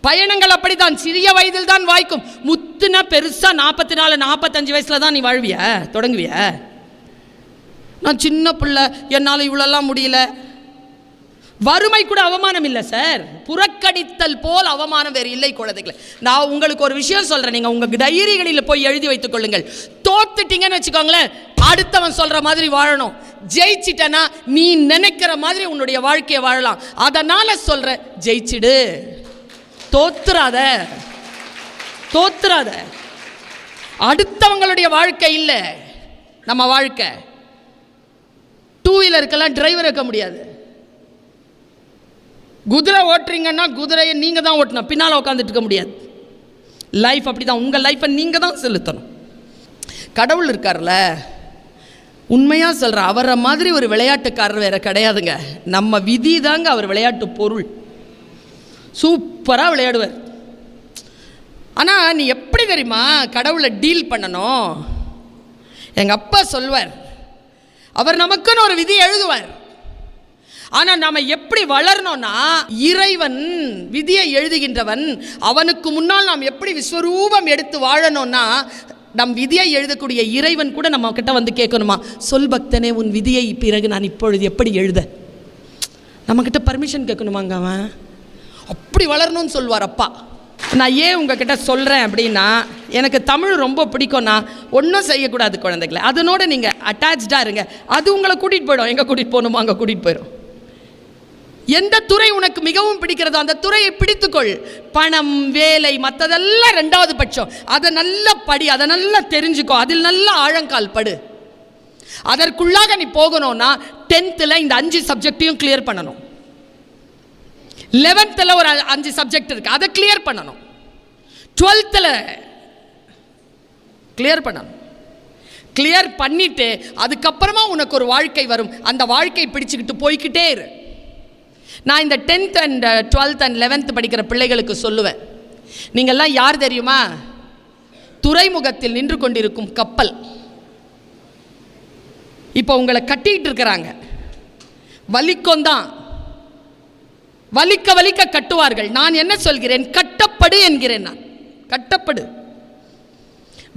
பயணங்கள் அப்படித்தான். சிறிய வயதில் தான் வாய்க்கும். முத்துன பெருசா நாற்பத்தி நாலு நாற்பத்தஞ்சு வயசுல தான் நீ வாழ்விய? தொடங்குவிய? நான் சின்ன பிள்ளை என்னால் இவ்வளோலாம் முடியல. வறுமை கூட அவமானம் இல்லை சார். புறக்கடித்தல் போல் அவமானம் வேறு இல்லை குழந்தைகளை. நான் உங்களுக்கு ஒரு விஷயம் சொல்கிறேன் நீங்கள் உங்கள் டைரிகளில் போய் எழுதி வைத்துக் கொள்ளுங்கள். தோத்துட்டீங்கன்னு வச்சுக்கோங்களேன் அடுத்தவன் சொல்கிற மாதிரி வாழணும். ஜெயிச்சிட்டனா நீ நினைக்கிற மாதிரி உன்னுடைய வாழ்க்கையை வாழலாம். அதனால் சொல்கிறேன் ஜெயிச்சிடு. தோத்துறாத. தோத்துறாத. அடுத்தவங்களுடைய வாழ்க்கை இல்லை. நம்ம வாழ்க்கை. டூ வீலருக்கெல்லாம் டிரைவர் இருக்க முடியாது. குதிரை ஓட்டுறீங்கன்னா குதிரையை நீங்கள் தான் ஓட்டணும். பின்னால் உட்காந்துட்டு இருக்க முடியாது. லைஃப் அப்படி தான் உங்கள் லைஃப்பை நீங்கள் தான் செலுத்தணும். கடவுள் இருக்கார்ல உண்மையாக சொல்கிறேன் அவரை மாதிரி ஒரு விளையாட்டுக்காரர் வேறு கிடையாதுங்க. நம்ம விதி தாங்க அவர் விளையாட்டு பொருள். சூப். சூப்பராக விளையாடுவார். ஆனால் நீ எப்படி தெரியுமா கடவுளை டீல் பண்ணணும்? எங்கள் அப்பா சொல்வார் அவர் நமக்குன்னு ஒரு விதி எழுதுவார். ஆனால் நாம் எப்படி வளரணும்னா இறைவன் விதியை எழுதுகின்றவன் அவனுக்கு முன்னால் நாம் எப்படி விஸ்வரூபம் எடுத்து வாழணும்னா நம் விதியை எழுதக்கூடிய இறைவன் கூட நம்ம கிட்ட வந்து கேட்கணுமா சொல் பக்தனே உன் விதியை பிறகு நான் இப்பொழுது எப்படி எழுத? நம்மக்கிட்ட பர்மிஷன் கேட்கணுமாங்க அவன். அப்படி வளரணும்னு சொல்வார் அப்பா. நான் ஏன் உங்ககிட்ட சொல்கிறேன் அப்படின்னா எனக்கு தமிழ் ரொம்ப பிடிக்கும்னா ஒன்றும் செய்யக்கூடாது குழந்தைகளை. அதனோட நீங்கள் அட்டாச்சாக இருங்க. அது உங்களை கூட்டிகிட்டு போயிடும். எங்கே கூட்டிகிட்டு போகணுமோ அங்கே கூட்டிகிட்டு போயிடும். எந்த துறை உனக்கு மிகவும் பிடிக்கிறதோ அந்த துறையை பிடித்துக்கொள். பணம் வேலை மற்றதெல்லாம் ரெண்டாவது பட்சம். அதை நல்லா படி அதை நல்லா தெரிஞ்சுக்கோ. அதில் நல்லா ஆழங்கால் படு. அதற்குள்ளாக நீ போகணும்னா டென்த்தில் இந்த அஞ்சு சப்ஜெக்டையும் கிளியர் பண்ணணும். லெவன்த்தில் ஒரு அ- அஞ்சு சப்ஜெக்ட் இருக்குது அதை கிளியர் பண்ணணும். டுவெல்த்தில் கிளியர் பண்ணணும். கிளியர் பண்ணிவிட்டு அதுக்கப்புறமா உனக்கு ஒரு வாழ்க்கை வரும். அந்த வாழ்க்கை பிடிச்சிக்கிட்டு போய்க்கிட்டே இரு. நான் இந்த tenth and twelfth and eleventh படிக்கிற பிள்ளைகளுக்கு சொல்லுவேன். நீங்கள்லாம் யார் தெரியுமா? துறைமுகத்தில் நின்று கொண்டிருக்கும் கப்பல். இப்போ உங்களை கட்டிக்கிட்டு இருக்கிறாங்க. வலிக்கொந்தான் வலிக்க வலிக்க கட்டுவார்கள். நான் என்ன சொல்கிறேன்? கட்டப்படு என்கிறேன் நான். கட்டப்படு.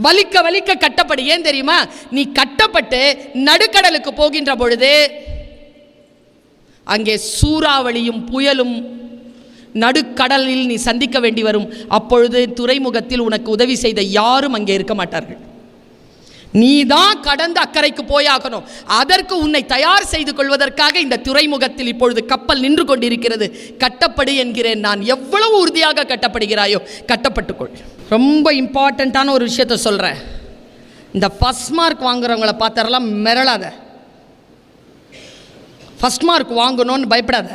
வலிக்க வலிக்க கட்டப்படு. ஏன் தெரியுமா? நீ கட்டப்பட்டு நடுக்கடலுக்கு போகின்ற பொழுது அங்கே சூறாவளியும் புயலும் நடுக்கடலில் நீ சந்திக்க வேண்டி வரும். அப்பொழுது துறைமுகத்தில் உனக்கு உதவி செய்த யாரும் அங்கே இருக்க மாட்டார்கள். நீ தான் கடந்து அக்கறைக்கு போயாகணும். அதற்கு உன்னை தயார் செய்து கொள்வதற்காக இந்த துறைமுகத்தில் இப்பொழுது கப்பல் நின்று கொண்டிருக்கிறது. கட்டப்படு என்கிறேன் நான். எவ்வளவு உறுதியாக கட்டப்படுகிறாயோ கட்டப்பட்டுக்கொள். ரொம்ப இம்பார்ட்டண்ட்டான ஒரு விஷயத்த சொல்கிறேன் இந்த ஃபஸ்ட் மார்க் வாங்குறவங்கள பார்த்தரெல்லாம் மிரளாத. ஃபஸ்ட் மார்க் வாங்கணும்னு பயப்படாத.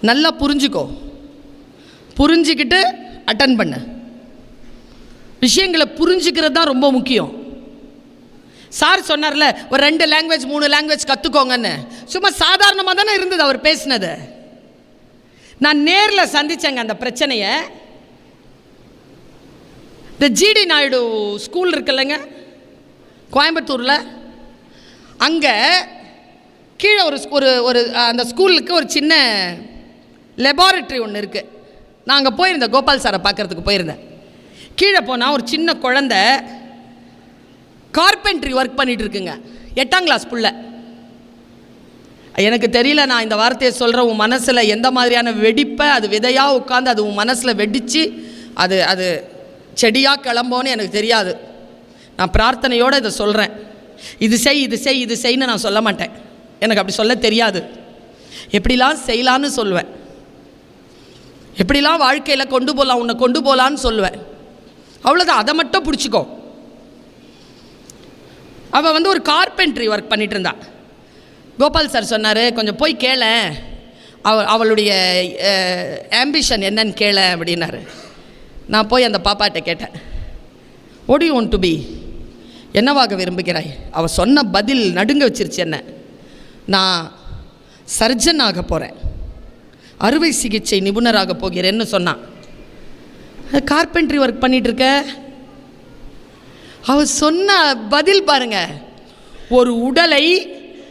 நல்லா புரிஞ்சுக்கோ. புரிஞ்சுக்கிட்டு அட்டன் பண்ணு. விஷயங்களை புரிஞ்சுக்கிறது தான் ரொம்ப முக்கியம். சார் சொன்னார்ல ஒரு ரெண்டு லாங்குவேஜ் மூணு லாங்குவேஜ் கற்றுக்கோங்கன்னு சும்மா சாதாரணமாக தானே இருந்தது அவர் பேசினது. நான் நேரில் சந்தித்தேங்க அந்த பிரச்சனையை. இந்த ஜிடி நாயுடு ஸ்கூல் இருக்குல்லங்க கோயம்புத்தூரில். அங்கே கீழே ஒரு ஒரு ஒரு அந்த ஸ்கூலுக்கு ஒரு சின்ன லெபார்ட்ரி ஒன்று இருக்குது நான் அங்கே போயிருந்தேன் கோபால் சாரை பார்க்கறதுக்கு போயிருந்தேன். கீழே போனால் ஒரு சின்ன குழந்த கார்பென்ட்ரி ஒர்க் பண்ணிட்டு இருக்குங்க. எட்டாம் கிளாஸ் புள்ள. எனக்கு தெரியல நான் இந்த வார்த்தையை சொல்கிறேன் உன் மனசில் எந்த மாதிரியான வெடிப்பை அது விதையாக உட்காந்து அது உன் மனசில் வெடித்து அது அது செடியாக கிளம்போன்னு எனக்கு தெரியாது. நான் பிரார்த்தனையோடு இதை சொல்கிறேன் இது செய் இது செய் இது செய்ன்னு நான் சொல்ல மாட்டேன். எனக்கு அப்படி சொல்ல தெரியாது. எப்படிலாம் செய்யலான்னு சொல்லுவேன். எப்படிலாம் வாழ்க்கையில் கொண்டு போகலாம் உன்னை கொண்டு போகலான்னு சொல்லுவேன். அவ்வளோதான் அதை மட்டும் பிடிச்சிக்கோ. அவள் வந்து ஒரு கார்பென்ட்ரி ஒர்க் பண்ணிட்டு இருந்தா. கோபால் சார் சொன்னார் கொஞ்சம் போய் கேள. அவ அவளுடைய ஆம்பிஷன் என்னன்னு கேள அப்படின்னாரு. நான் போய் அந்த பாப்பாட்ட கேட்டேன். ஒடி ஒன் டு பி என்னவாக விரும்புகிறாய்? அவள் சொன்ன பதில் நடுங்க வச்சிருச்சு என்ன. நான் சர்ஜன் ஆக போகிறேன் அறுவை சிகிச்சை நிபுணராக போகிறேன்னு சொன்னான். கார்பென்ட்ரி ஒர்க் பண்ணிகிட்ருக்க இருக்க சொன்ன பதில் பாருங்க. ஒரு உடலை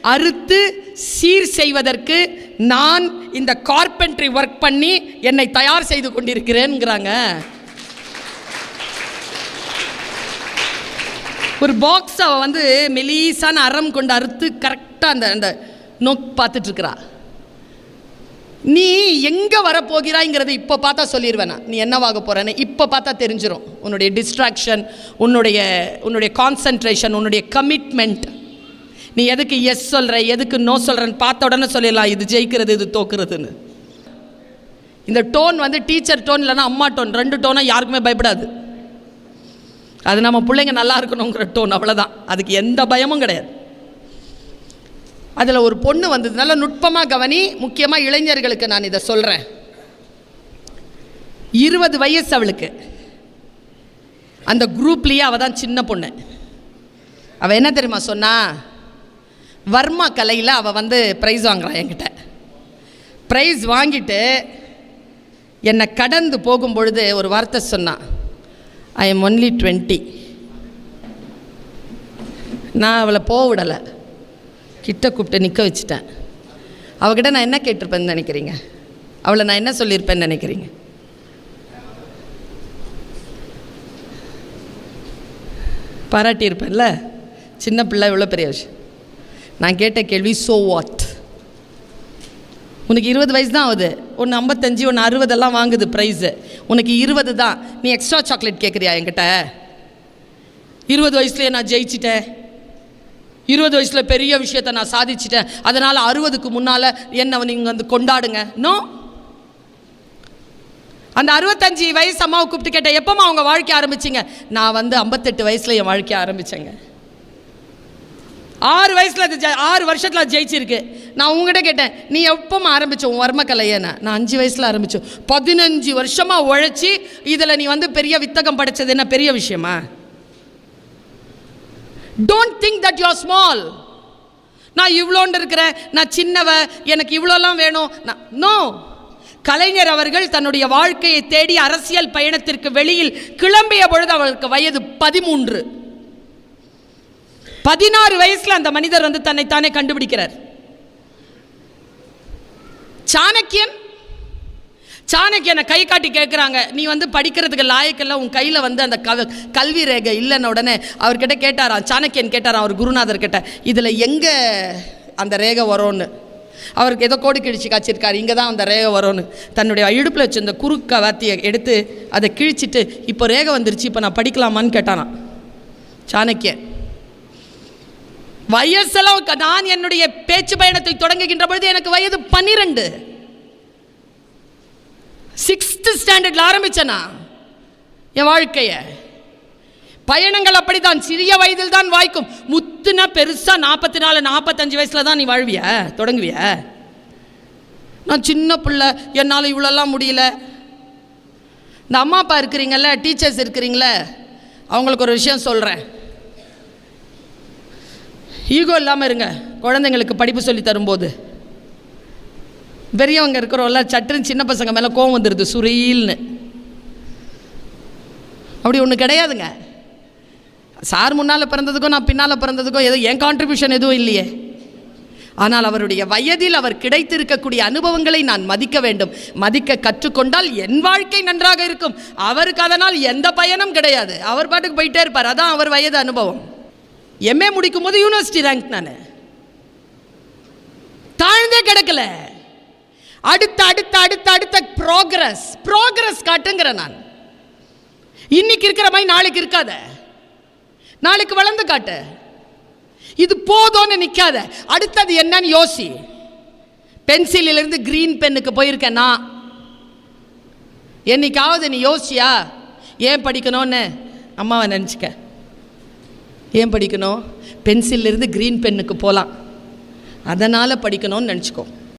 அறுத்து சீர் செய்வதற்கு நான் இந்த கார்பென்ட்ரி ஒர்க் பண்ணி என்னை தயார் செய்து கொண்டிருக்கிறேன்ங்கிறாங்க. ஒரு பாக்ஸை அவ வந்து மெலீசான அறம் கொண்டு அறுத்து கரெக்டாக அந்த அந்த நோக் பார்த்துட்ருக்குறா நீ எங்கே வரப்போகிறாய்ங்கிறத இப்போ பார்த்தா சொல்லிடுவேன் நீ என்னவாக போகிறேன்னு இப்போ பார்த்தா தெரிஞ்சிடும் உன்னுடைய டிஸ்ட்ராக்ஷன் உன்னுடைய உன்னுடைய கான்சன்ட்ரேஷன் உன்னுடைய கமிட்மெண்ட் நீ எதுக்கு எஸ் சொல்கிற எதுக்கு நோ சொல்கிறன்னு பார்த்த உடனே சொல்லிடலாம் இது ஜெயிக்கிறது இது தோக்குறதுன்னு. இந்த டோன் வந்து டீச்சர் டோன் இல்லைன்னா அம்மா டோன் ரெண்டு டோனாக யாருக்குமே பயப்படாது. அது நம்ம பிள்ளைங்க நல்லா இருக்கணுங்கிற டோன் அவ்வளோதான் அதுக்கு எந்த பயமும் கிடையாது. அதில் ஒரு பொண்ணு வந்தது நுட்பமாக கவனி முக்கியமாக இளைஞர்களுக்கு நான் இதை சொல்கிறேன் இருபது வயசு அவளுக்கு. அந்த குரூப்லேயே அவள் தான் சின்ன பொண்ணு. அவள் என்ன தெரியுமா சொன்னா வர்மா கலையில் அவள் வந்து ப்ரைஸ் வாங்குறான் என்கிட்ட. ப்ரைஸ் வாங்கிட்டு என்னை கடந்து போகும் பொழுது ஒரு வார்த்தை சொன்னான் ஐ எம் ஒன்லி டுவெண்ட்டி நான் அவளை போக விடலை. கிட்ட கூப்பிட்டு நிற்க வச்சுட்டேன். அவகிட்ட நான் என்ன கேட்டிருப்பேன்னு நினைக்கிறீங்க? அவளை நான் என்ன சொல்லியிருப்பேன்னு நினைக்கிறீங்க? பாராட்டியிருப்பேன்ல? சின்ன பிள்ளை இவ்வளோ பெரிய விஷயம். நான் கேட்ட கேள்வி சோ வாட் உனக்கு இருபது வயசு தான் ஆகுது. ஒன்று ஐம்பத்தஞ்சு ஒன்று அறுபதெல்லாம் வாங்குது ப்ரைஸு உனக்கு இருபது தான். நீ எக்ஸ்ட்ரா சாக்லேட் கேட்குறியா என்கிட்ட? இருபது வயசுலேயே நான் ஜெயிச்சிட்டேன். இருபது வயசில் பெரிய விஷயத்தை நான் சாதிச்சிட்டேன். அதனால் அறுபதுக்கு முன்னால் என்னை நீங்கள் வந்து கொண்டாடுங்க. நோ அந்த அறுபத்தஞ்சு வயசு அம்மாவை கூப்பிட்டு கேட்டேன் எப்போம்மா அவங்க வாழ்க்கை ஆரம்பிச்சிங்க? நான் வந்து ஐம்பத்தெட்டு வயசில் என் வாழ்க்கை ஆரம்பித்தேங்க ஆறு வயசில் அது ஆறு வருஷத்தில் அது ஜெயிச்சிருக்கு. நான் உங்ககிட்ட கேட்டேன் நீ எப்போ ஆரம்பிச்ச உன் வர்ம நான் அஞ்சு வயசில் ஆரம்பித்தோம் பதினஞ்சு வருஷமாக உழைச்சி இதில் நீ வந்து பெரிய வித்தகம் படைச்சது என்ன பெரிய விஷயமா? Don't think that you're small நான் இவ்வளோண்டு இருக்கிறேன். நான் சின்னவ. எனக்கு இவ்வளோலாம் வேணும். நான் நோ கலைஞர் அவர்கள் தன்னுடைய வாழ்க்கையை தேடி அரசியல் பயணத்திற்கு வெளியில் கிளம்பிய பொழுது அவருக்கு வயது பதிமூன்று. பதினாறு வயசுல அந்த மனிதர் வந்து தன்னைத்தானே கண்டுபிடிக்கிறார். சாணக்கியன் சாணக்கியனை கை காட்டி கேட்குறாங்க நீ வந்து படிக்கிறதுக்கு லாயக்கில்ல உன் கையில் வந்து அந்த கவ கல்வி ரேகை இல்லைன்னு உடனே அவர்கிட்ட கேட்டாராம். சாணக்கியன் கேட்டாராம் அவர் குருநாதர் கிட்ட இதில் எங்கே அந்த ரேகை வரும்னு? அவருக்கு ஏதோ கோடி கிழிச்சு காய்ச்சிருக்காரு இங்கே தான் அந்த ரேகை வரும்னு. தன்னுடைய இடுப்பில் வச்சிருந்த குறுக்க வாத்தியை எடுத்து அதை கிழிச்சிட்டு இப்போ ரேகை வந்துருச்சு இப்போ நான் படிக்கலாமான்னு கேட்டானாம். சாணக்கியன் வயசெல்லாம் க- நான் என்னுடைய பேச்சு பயணத்தை தொடங்குகின்ற பொழுது எனக்கு வயது பன்னிரெண்டு. சிக்ஸ்த்து ஸ்டாண்டர்டில் ஆரம்பித்தேனா என் வாழ்க்கையை. பயணங்கள் அப்படிதான் சிறிய வயதில் தான் வாய்க்கும். முத்துனா பெருசாக நாற்பத்தி நாலு நாற்பத்தஞ்சு வயசில் தான் நீ வாழ்விய? தொடங்குவிய? நான் சின்ன பிள்ளை. என்னால் இவ்வளோலாம் முடியல. இந்த அம்மா அப்பா இருக்கிறீங்கள டீச்சர்ஸ் இருக்கிறீங்களே அவங்களுக்கு ஒரு விஷயம் சொல்கிறேன் ஈகோ இல்லாமல் இருங்க. குழந்தைங்களுக்கு படிப்பு சொல்லி தரும்போது. பெரியவங்க இருக்கிறோம்ல சட்டுன்னு சின்ன பசங்க மேலே கோவம் வந்துடுது சுரீல்னு. அப்படி ஒன்று கிடையாதுங்க. சார் முன்னால் பிறந்ததுக்கும் நான் பின்னால் பிறந்ததுக்கும் எதுவும் என் கான்ட்ரிபியூஷன் எதுவும் இல்லையே. ஆனால் அவருடைய வயதில் அவர் கிடைத்திருக்கக்கூடிய அனுபவங்களை நான் மதிக்க வேண்டும். மதிக்க கற்றுக்கொண்டால் என் வாழ்க்கை நன்றாக இருக்கும். அவருக்கு அதனால் எந்த பயனும் கிடையாது. அவர் பாட்டுக்கு போயிட்டே இருப்பார். அதான் அவர் வயது அனுபவம். எம்ஏ முடிக்கும் போது யூனிவர்சிட்டி ரேங்க் நான். தாழ்ந்தே கிடக்கல. அடுத்த அடுத்த அடுத்த அடுத்த ப்ரோக்ரஸ் ப்ரோக்ரஸ் காட்டுங்கிறேன் நான். இன்னைக்கு இருக்கிற மாதிரி நாளைக்கு இருக்காத. நாளைக்கு வளர்ந்து காட்டு. இது போதும்னு நிற்காத அடுத்தது என்னன்னு யோசி. பென்சிலிலிருந்து கிரீன் பென்னுக்கு போயிருக்கேன் நான். என்னைக்காவது நீ யோசியா? ஏன் படிக்கணும்னு? அம்மாவை நினச்சிக்க. ஏன் படிக்கணும்? பென்சிலிருந்து கிரீன் பென்னுக்கு போகலாம் அதனால் படிக்கணும்னு நினச்சிக்கோ.